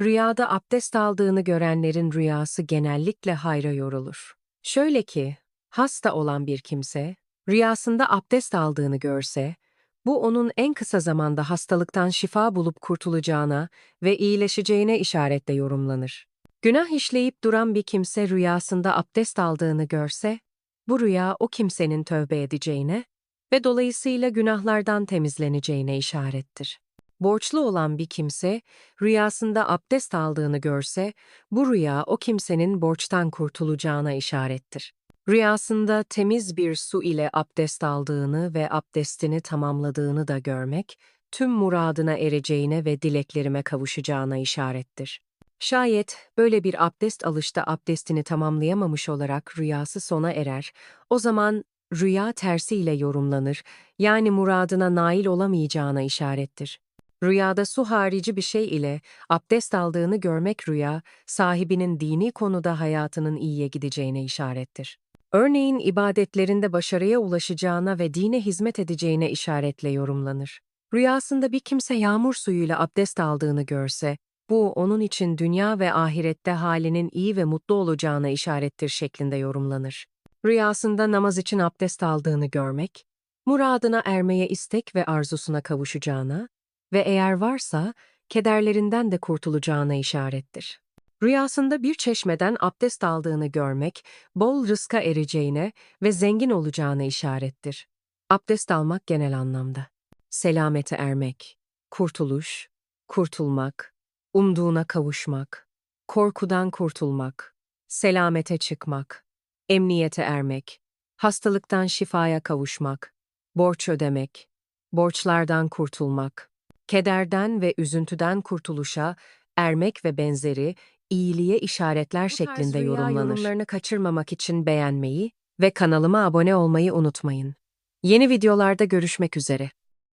Rüyada abdest aldığını görenlerin rüyası genellikle hayra yorulur. Şöyle ki, hasta olan bir kimse, rüyasında abdest aldığını görse, bu onun en kısa zamanda hastalıktan şifa bulup kurtulacağına ve iyileşeceğine işaretle yorumlanır. Günah işleyip duran bir kimse rüyasında abdest aldığını görse, bu rüya o kimsenin tövbe edeceğine ve dolayısıyla günahlardan temizleneceğine işarettir. Borçlu olan bir kimse, rüyasında abdest aldığını görse, bu rüya o kimsenin borçtan kurtulacağına işarettir. Rüyasında temiz bir su ile abdest aldığını ve abdestini tamamladığını da görmek, tüm muradına ereceğine ve dileklerime kavuşacağına işarettir. Şayet böyle bir abdest alışta abdestini tamamlayamamış olarak rüyası sona erer, o zaman rüya tersiyle yorumlanır, yani muradına nail olamayacağına işarettir. Rüyada su harici bir şey ile abdest aldığını görmek rüya, sahibinin dini konuda hayatının iyiye gideceğine işarettir. Örneğin ibadetlerinde başarıya ulaşacağına ve dine hizmet edeceğine işaretle yorumlanır. Rüyasında bir kimse yağmur suyuyla abdest aldığını görse, bu onun için dünya ve ahirette halinin iyi ve mutlu olacağına işarettir şeklinde yorumlanır. Rüyasında namaz için abdest aldığını görmek, muradına ermeye istek ve arzusuna kavuşacağına ve eğer varsa kederlerinden de kurtulacağına işarettir. Rüyasında bir çeşmeden abdest aldığını görmek, bol rızka ereceğine ve zengin olacağına işarettir. Abdest almak genel anlamda. Selamete ermek, kurtuluş, kurtulmak, umduğuna kavuşmak, korkudan kurtulmak, selamete çıkmak, emniyete ermek, hastalıktan şifaya kavuşmak, borç ödemek, borçlardan kurtulmak, kederden ve üzüntüden kurtuluşa ermek ve benzeri iyiliğe işaretler şeklinde yorumlanır. yorumlarını kaçırmamak için beğenmeyi ve kanalıma abone olmayı unutmayın. Yeni videolarda görüşmek üzere.